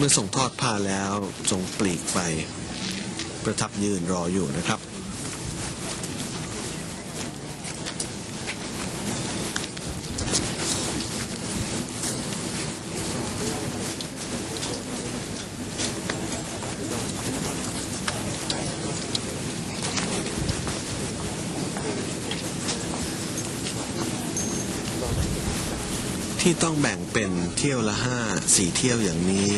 เมื่อส่งทอดผ้าแล้วทรงปลีกไป ประทับยืนรออยู่นะครับ ที่ต้องแบ่งเป็นเที่ยวละห้าสี่เที่ยวอย่างนี้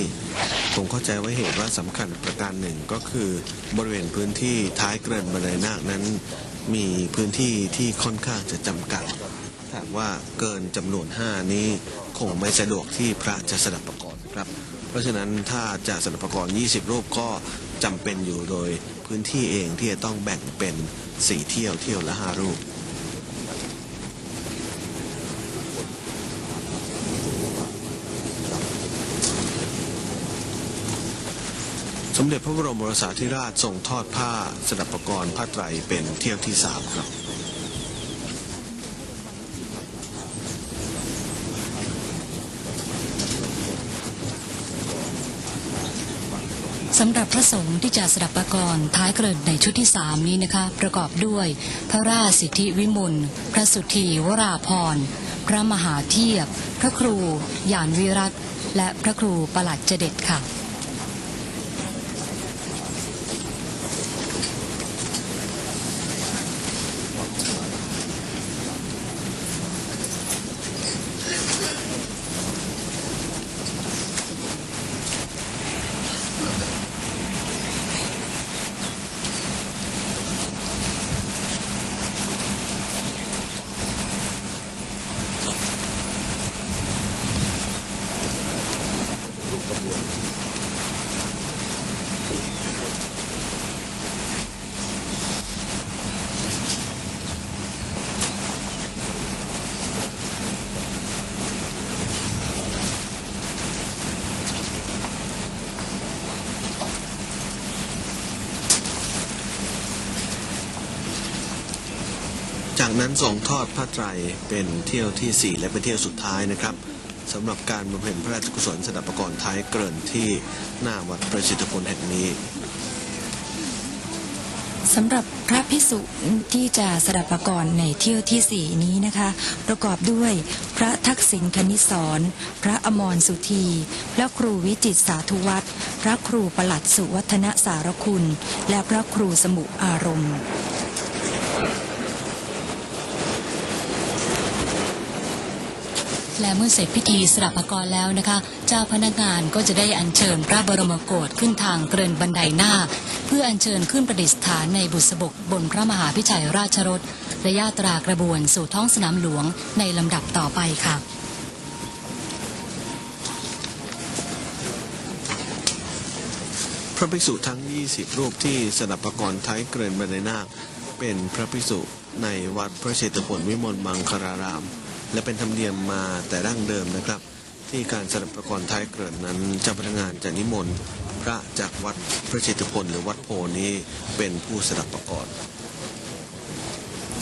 ผมเข้าใจว่าเหตุว่าสำคัญประการหนึ่งก็คือบริเวณพื้นที่ท้ายเกรินบันไดนาคนั้น มีพื้นที่ที่ค่อนข้างจะจำกัดถาหากว่าเกินจำนวน5นี้คงไม่สะดวกที่พระจะสดับประกรณ์ครับ เพราะฉะนั้นถ้าจะสดับประกรณ์20 รูปก็จำเป็นอยู่โดยพื้นที่เองที่จะต้องแบ่งเป็น 4 เที่ยวเที่ยวละ 5 รูป สมเด็จพระบรมโอราธิราชทรงทอดผ้าสดับปกรณ์ผ้าไตรเป็นเที่ยวที่สามครับสำหรับพระสงฆ์ที่จะสดับประกรณ์ท้ายเกริ่นในชุดที่สามนี้นะคะ ประกอบด้วย พระราชสิทธิวิมลพระสุธีวราพร พระมหาเทียบ พระครูยานวิรัตและพระครูประหลัดเจเด็ดค่ะ จากนั้นส่งทอดผ้าไตรเป็นเที่ยวที่ 4 และเป็นเที่ยวสุดท้ายนะครับสำหรับการบำเพ็ญพระราชกุศลสดับประกรณ์ท้ายเกริ่นที่หน้าวัดประสิทธิพลแห่งนี้สำหรับพระพิสุที่จะสดับประกรณ์ในเที่ยวที่สี่นี้นะคะ ประกอบด้วยพระทักษิณคณิสรพระอมรสุธี พระครูวิจิตสาธุวัตรพระครูประหลัดสุวัฒนสารคุณ และพระครูสมุอารมณ์ และเมื่อเสร็จพิธีสดับประกรณ์แล้วนะคะ เจ้าพนักงานก็จะได้อัญเชิญพระบรมโกศขึ้นทางเกรินบันไดหน้า เพื่ออัญเชิญขึ้นประดิษฐานในบุษบกบนพระมหาพิชัยราชรถและยาตรากระบวนสู่ท้องสนามหลวงในลำดับต่อไปค่ะพระภิกษุทั้ง 20 รูปที่สดับประกรณ์ท้ายเกรินบันไดนาคเป็นพระภิกษุในวัดพระเชตผลวิมลมังคาราราม และเป็นธรรมเนียมมาแต่ดั้งเดิมนะครับ ที่การสดับประกรท้ายเกริ่นนั้นเจ้าพนักงานจะนิมนต์พระจากวัดพระเชตผลหรือวัดโพนี้เป็นผู้สดับประกร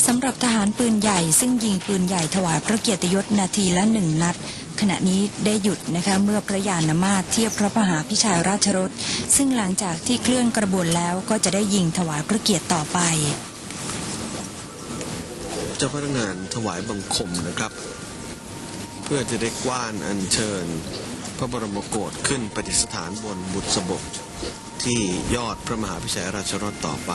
สำหรับทหารปืนใหญ่ซึ่งยิงปืนใหญ่ถวายพระเกียรติยศนาทีละหนึ่งนัด ขณะนี้ได้หยุดนะคะเมื่อพระยานมาศเทียบพระมหาพิชัยราชรถ ซึ่งหลังจากที่เคลื่อนกระบวนแล้วก็จะได้ยิงถวายพระเกียรติต่อไป เจ้าพนักงานถวายบังคมนะครับ เพื่อจะได้กว้านอัญเชิญ พระบรมโกศขึ้นประดิษฐานบนบุษบกที่ยอดพระมหาพิชัยราชรถต่อไป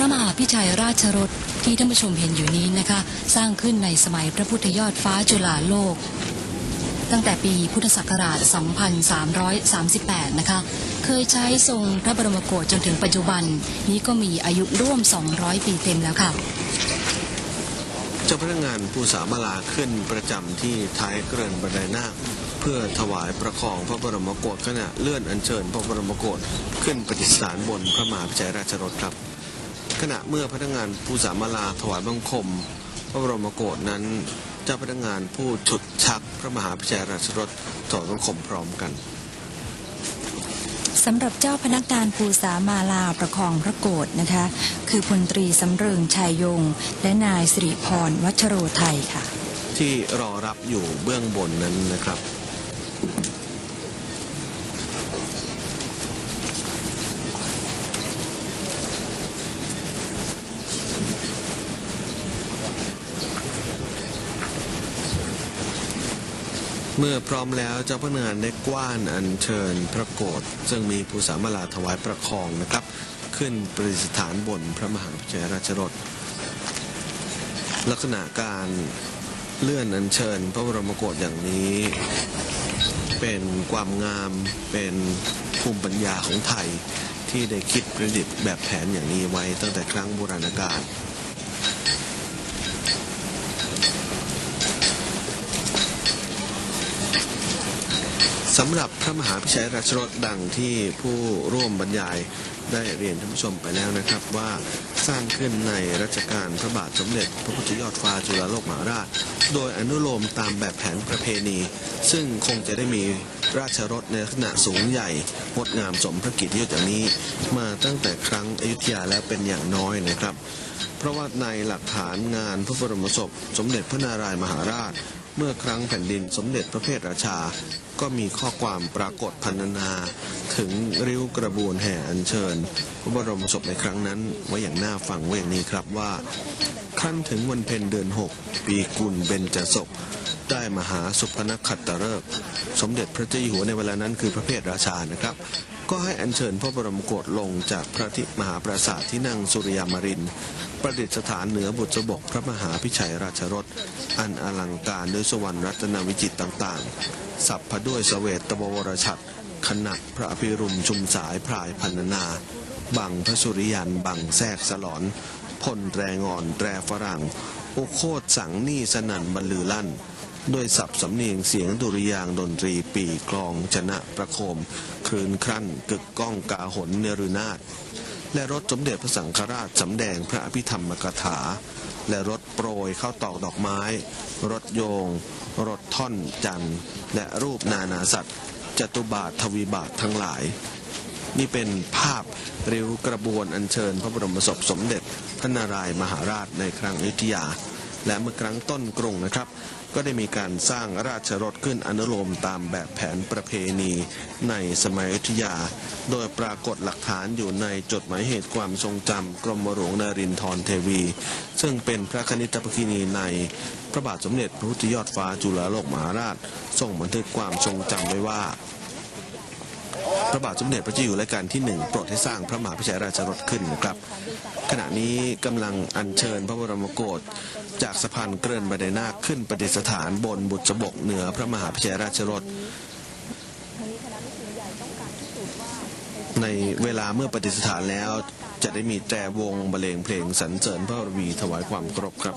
รับพระมหาพิชัยราชรถที่ท่านผู้ชมเห็นอยู่นี้นะคะ สร้างขึ้นในสมัยพระพุทธยอดฟ้าจุฬาโลก ตั้งแต่ปีพุทธศักราช 2338 นะคะ เคยใช้ทรงพระบรมโกศจนถึงปัจจุบัน นี้ก็มีอายุร่วม 200 ปีเต็มแล้วค่ะเจ้าพนักงานผู้สามาลาขึ้นประจำที่ท้ายเกริ่นบันไดนาคเพื่อถวายประคองพระบรมโกศขณะเลื่อนอัญเชิญพระบรมโกศขึ้นประดิษฐานบนพระมหาพิชัยราชรถครับ ขณะเมื่อพนักงานผู้สามาลาถวายบังคม พระบรมโกศนั้น เจ้าพนักงานผู้ฉุดชักพระมหาพิชัยราชรถถอดต้องข่มพร้อมกันสำหรับเจ้าพนักงานภูษามาลาประคองพระโกรธนะคะ คือพลตรีสำเริงชายยง และนายสิริพรวัชโรไทยค่ะ ที่รอรับอยู่เบื้องบนนั้นนะครับ เมื่อพร้อมแล้วเจ้าพนักงานได้กว้านอัญเชิญพระโกรธซึ่งมีผู้สามาลาถวายประคองนะครับ ขึ้นประดิษฐานบนพระมหาพิชัยราชรถลักษณะการเลื่อนอัญเชิญ พระบรมโกศอย่างนี้ เป็นความงามเป็นภูมิปัญญาของไทยที่ได้คิดประดิษฐ์แบบแผนอย่างนี้ไว้ตั้งแต่ครั้งโบราณกาล สำหรับพระมหาพิชัยราชรสดังที่ผู้ร่วมบรรยายได้เรียนท่านผู้ชมไปแล้วนะครับว่าสร้างขึ้นในรัชกาลพระบาทสมเด็จ พระพุทธยอดฟ้าจุฬาโลกมหาราช โดยอนุโลมตามแบบแผนประเพณี ซึ่งคงจะได้มี ราชรถในลักษณะสูงใหญ่งดงามสมพระเกียรติยศอย่างนี้ มาตั้งแต่ครั้งอยุธยาแล้วเป็นอย่างน้อยนะครับ เพราะว่าในหลักฐานงานพระบรมศพ สมเด็จพระนารายมหาราช เมื่อครั้งแผ่นดินสมเด็จพระเพทราชา ก็มีข้อความปรากฏพันนา ถึงริ้วกระบวนแห่อัญเชิญ พระบรมศพในครั้งนั้นไว้อย่างน่าฟังไว้อย่างนี้ครับว่าขั้นถึงวันเพ็ญเดือน 6 ปีกุลเบญจศพ ได้มหาสุพนขัตตฤกษ์สมเด็จพระเจ้าอยู่หัวในเวลานั้นคือพระเพทราชานะครับ ก็ให้อัญเชิญพระบรมโกศลงจากพระที่มหาปราสาทที่นั่งสุริยมารินประดิษฐานเหนือบุษบกพระมหาพิชัยราชรถอันอลังการด้วยสวรรค์รัตนวิจิตต่างๆ สับพด้วยเสวตบวรชัดขนักพระอภิรุมชุมสายพรายพันนาบังพระสุริยันบังแทรกสลอนพลแรงอ่อนแตรฝรั่ง โอโคตสังนี่สนั่นบรรลือลั่น ด้วยสับสำเนียงเสียงดุริยางดนตรีปีกลองชนะประโคมคลืนครั่นกึกก้องกาหนเนรุนาถและรถสมเด็จพระสังฆราชสำแดงพระอภิธรรมกถา และรถโปรยเข้าตอกดอกไม้ รถโยง รถท่อนจันและรูปนานาสัตว์จตุบาททวีบาททั้งหลาย นี่เป็นภาพริ้วกระบวนอัญเชิญพระบรมศพสมเด็จพระนารายมหาราชในครั้งอยุธยา และเมื่อครั้งต้นกรุงนะครับ ก็ได้มีการสร้างราชรถขึ้นอนุโลมตามแบบแผนประเพณีในสมัยอยุธยา โดยปรากฏหลักฐานอยู่ในจดหมายเหตุความทรงจำกรมหลวงนารินทรเทวี ซึ่งเป็นพระคณิตปกินีในพระบาทสมเด็จพระพุทธยอดฟ้าจุฬาโลกมหาราชทรงบันทึกความทรงจำไว้ว่า พระบาทสมเด็จพระเจ้าอยู่หัวรัชกาลที่หนึ่งโปรดให้สร้างพระมหาพิชัยราชรถขึ้นนะครับ ขณะนี้กำลังอัญเชิญพระบรมโกศจากสะพานเกรินบันไดนาคขึ้นประดิษฐานบนบุษบกเหนือพระมหาพิชัยราชรถในเวลาเมื่อประดิษฐานแล้วจะได้มีแต่วงบรรเลงเพลงสรรเสริญพระบรมีถวายความเคารพครับ